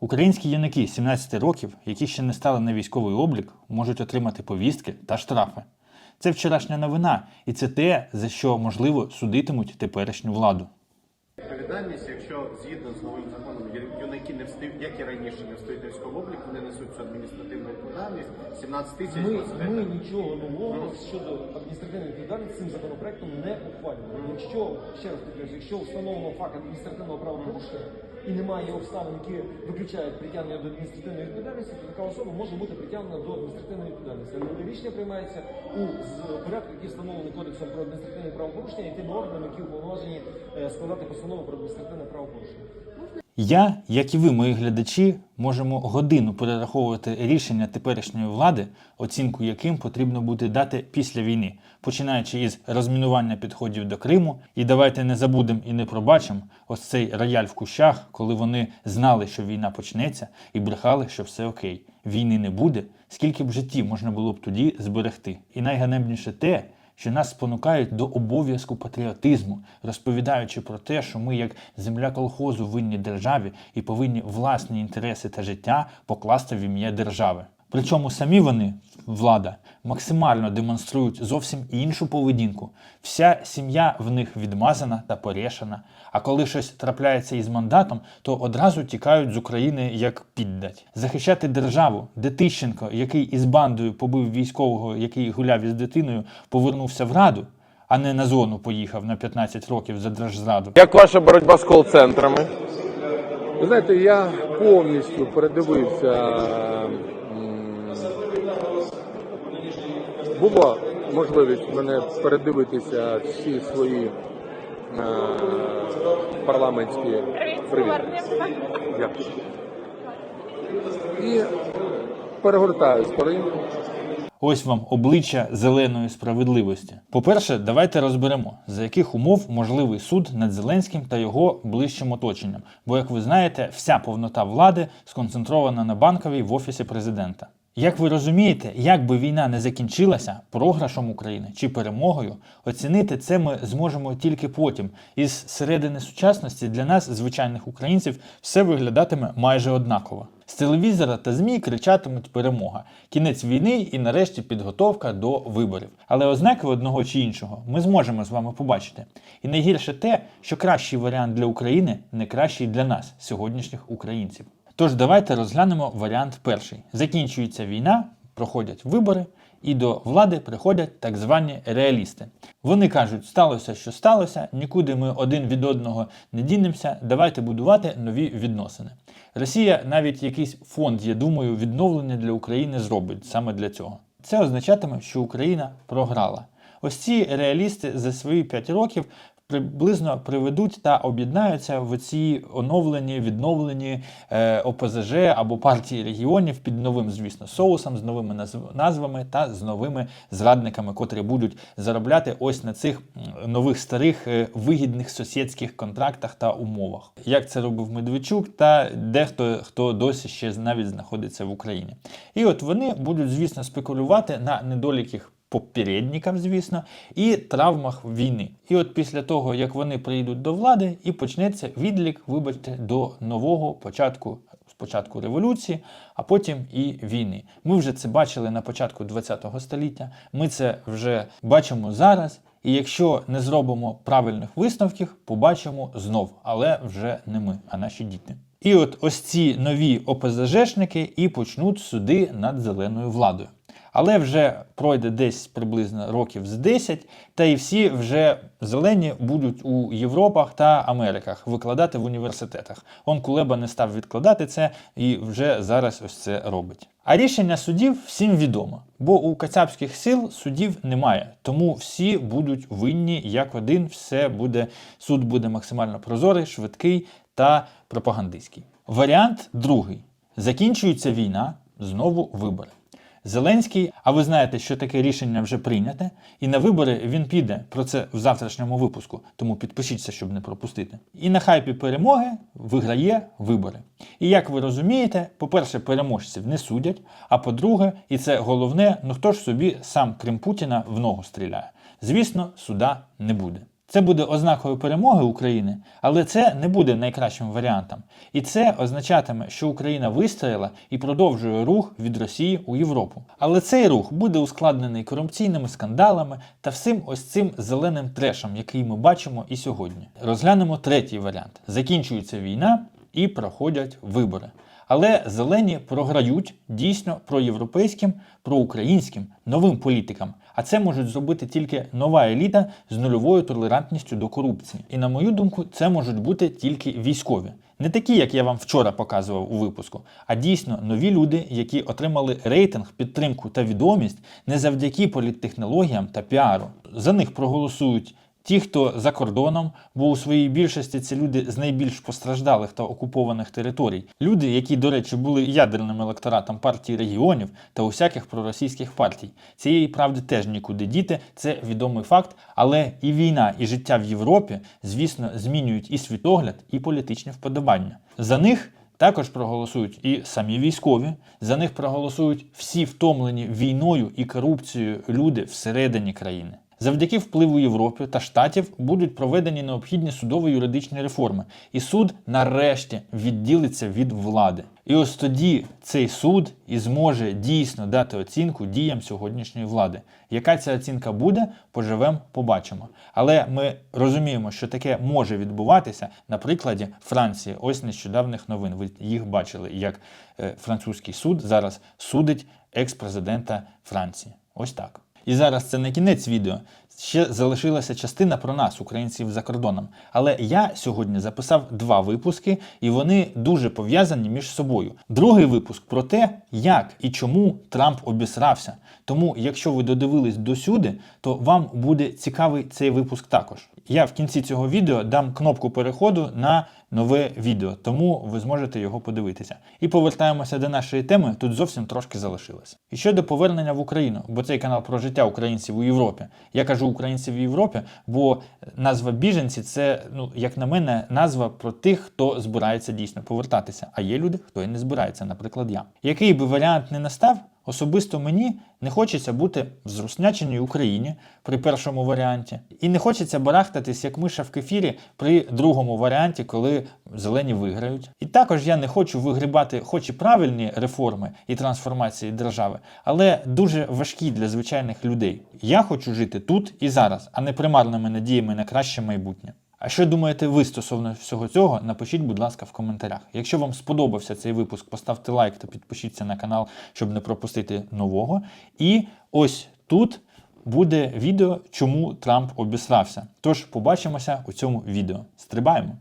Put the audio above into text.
Українські юнаки 17 років, які ще не стали на військовий облік, можуть отримати повістки та штрафи. Це вчорашня новина, і це те, за що можливо судитимуть теперішню владу. Відповідальність, якщо згідно з новим законом юнаки не встають, як і раніше, не встають на військовий облік, вони несуть цю адміністративну відповідальність 17 тисяч. Ми, ми нічого нового щодо адміністративної відповідальності цим законопроектом не ухвалюємо. Якщо ще раз підкреслю, якщо встановлено факт адміністративного правопорушення і немає обставин, які виключають притягнення до адміністративної відповідальності, то така особа може бути притягнена до адміністративної відповідальності. Але рішення приймається у порядку, який встановлений кодексом про адміністративні правопорушення, і тим органами, які уповноважені е, складати постанову про адміністративне правопорушення. Я, як і ви, мої глядачі, можемо годину перераховувати рішення теперішньої влади, оцінку яким потрібно буде дати після війни, починаючи із розмінування підходів до Криму. І давайте не забудемо і не пробачимо ось цей рояль в кущах, коли вони знали, що війна почнеться, і брехали, що все окей. Війни не буде. Скільки б життів можна було б тоді зберегти? І найганебніше те, що нас спонукають до обов'язку патріотизму, розповідаючи про те, що ми, як земля колхозу, винні державі і повинні власні інтереси та життя покласти в ім'я держави. Причому самі вони, влада, максимально демонструють зовсім іншу поведінку. Вся сім'я в них відмазана та порішана. А коли щось трапляється із мандатом, то одразу тікають з України як піддать. Захищати державу, де Тищенко, який із бандою побив військового, який гуляв із дитиною, повернувся в раду, а не на зону поїхав на 15 років за держзраду. Як ваша боротьба з кол-центрами? Ви знаєте, я повністю передивився. Була можливість мене передивитися всі свої е, парламентські привіт. Дякую. І перегортаю сторінку. Ось вам обличчя зеленої справедливості. По-перше, давайте розберемо, за яких умов можливий суд над Зеленським та його ближчим оточенням. Бо, як ви знаєте, вся повнота влади сконцентрована на банковій в офісі президента. Як ви розумієте, як би війна не закінчилася програшом України чи перемогою, оцінити це ми зможемо тільки потім. Із середини сучасності для нас, звичайних українців, все виглядатиме майже однаково. З телевізора та ЗМІ кричатимуть перемога, кінець війни і нарешті підготовка до виборів. Але ознаки одного чи іншого ми зможемо з вами побачити. І найгірше те, що кращий варіант для України не кращий для нас, сьогоднішніх українців. Тож давайте розглянемо варіант перший. Закінчується війна, проходять вибори, і до влади приходять так звані реалісти. Вони кажуть, сталося, що сталося, нікуди ми один від одного не дінемося, давайте будувати нові відносини. Росія навіть якийсь фонд, я думаю, відновлення для України зробить саме для цього. Це означатиме, що Україна програла. Ось ці реалісти за свої 5 років приблизно приведуть та об'єднаються в ці оновлені, відновлені е, ОПЗЖ або партії регіонів під новим, звісно, соусом, з новими назв- назвами та з новими зрадниками, котрі будуть заробляти ось на цих нових старих е, вигідних сусідських контрактах та умовах. Як це робив Медведчук, та дехто хто досі ще навіть знаходиться в Україні. І от вони будуть, звісно, спекулювати на недоліках попередників, звісно, і травмах війни. І от після того, як вони прийдуть до влади, і почнеться відлік, вибачте, до нового початку. Спочатку революції, а потім і війни. Ми вже це бачили на початку ХХ століття. Ми це вже бачимо зараз. І якщо не зробимо правильних висновків, побачимо знов, але вже не ми, а наші діти. І от ось ці нові ОПЗЖшники і почнуть суди над зеленою владою. Але вже пройде десь приблизно років з 10, та і всі вже зелені будуть у Європах та Америках викладати в університетах. Он Кулеба не став відкладати це і вже зараз ось це робить. А рішення судів всім відомо, бо у кацапських сил судів немає, тому всі будуть винні як один. Все буде суд буде максимально прозорий, швидкий та пропагандистський. Варіант другий: закінчується війна, знову вибори. Зеленський, а ви знаєте, що таке рішення вже прийняте, і на вибори він піде про це в завтрашньому випуску, тому підпишіться, щоб не пропустити. І на хайпі перемоги виграє вибори. І як ви розумієте, по-перше, переможців не судять, а по-друге, і це головне, ну хто ж собі сам крім Путіна в ногу стріляє? Звісно, суда не буде. Це буде ознакою перемоги України, але це не буде найкращим варіантом. І це означатиме, що Україна вистояла і продовжує рух від Росії у Європу. Але цей рух буде ускладнений корупційними скандалами та всім ось цим зеленим трешем, який ми бачимо і сьогодні. Розглянемо третій варіант: закінчується війна і проходять вибори. Але зелені програють дійсно проєвропейським, проукраїнським новим політикам. А це можуть зробити тільки нова еліта з нульовою толерантністю до корупції. І на мою думку, це можуть бути тільки військові. Не такі, як я вам вчора показував у випуску, а дійсно нові люди, які отримали рейтинг, підтримку та відомість не завдяки політтехнологіям та піару. За них проголосують ті, хто за кордоном, бо у своїй більшості це люди з найбільш постраждалих та окупованих територій. Люди, які, до речі, були ядерним електоратом партії регіонів та усяких проросійських партій. Цієї правди теж нікуди діти, це відомий факт. Але і війна, і життя в Європі, звісно, змінюють і світогляд, і політичні вподобання. За них. Також проголосують і самі військові. За них проголосують всі втомлені війною і корупцією люди всередині країни. Завдяки впливу Європи та штатів будуть проведені необхідні судово-юридичні реформи, і суд нарешті відділиться від влади. І ось тоді цей суд і зможе дійсно дати оцінку діям сьогоднішньої влади. Яка ця оцінка буде, поживемо, побачимо. Але ми розуміємо, що таке може відбуватися на прикладі Франції. Ось нещодавних новин. Ви їх бачили, як е, французький суд зараз судить екс-президента Франції. Ось так. І зараз це не кінець відео. Ще залишилася частина про нас, українців за кордоном. Але я сьогодні записав два випуски, і вони дуже пов'язані між собою. Другий випуск про те, як і чому Трамп обісрався. Тому, якщо ви додивились досюди, то вам буде цікавий цей випуск також. Я в кінці цього відео дам кнопку переходу на нове відео, тому ви зможете його подивитися. І повертаємося до нашої теми. Тут зовсім трошки залишилось. І щодо повернення в Україну, бо цей канал про життя українців у Європі. Я кажу українців в Європі, бо назва біженці це, ну як на мене, назва про тих, хто збирається дійсно повертатися. А є люди, хто і не збирається, наприклад, я. Який би варіант не настав, Особисто мені не хочеться бути в зрусняченій Україні при першому варіанті, і не хочеться барахтатись як миша в кефірі при другому варіанті, коли зелені виграють. І також я не хочу вигрібати, хоч і правильні реформи і трансформації держави, але дуже важкі для звичайних людей. Я хочу жити тут і зараз, а не примарними надіями на краще майбутнє. А що думаєте ви стосовно всього цього? Напишіть, будь ласка, в коментарях. Якщо вам сподобався цей випуск, поставте лайк та підпишіться на канал, щоб не пропустити нового. І ось тут буде відео, чому Трамп обісрався. Тож побачимося у цьому відео. Стрибаємо!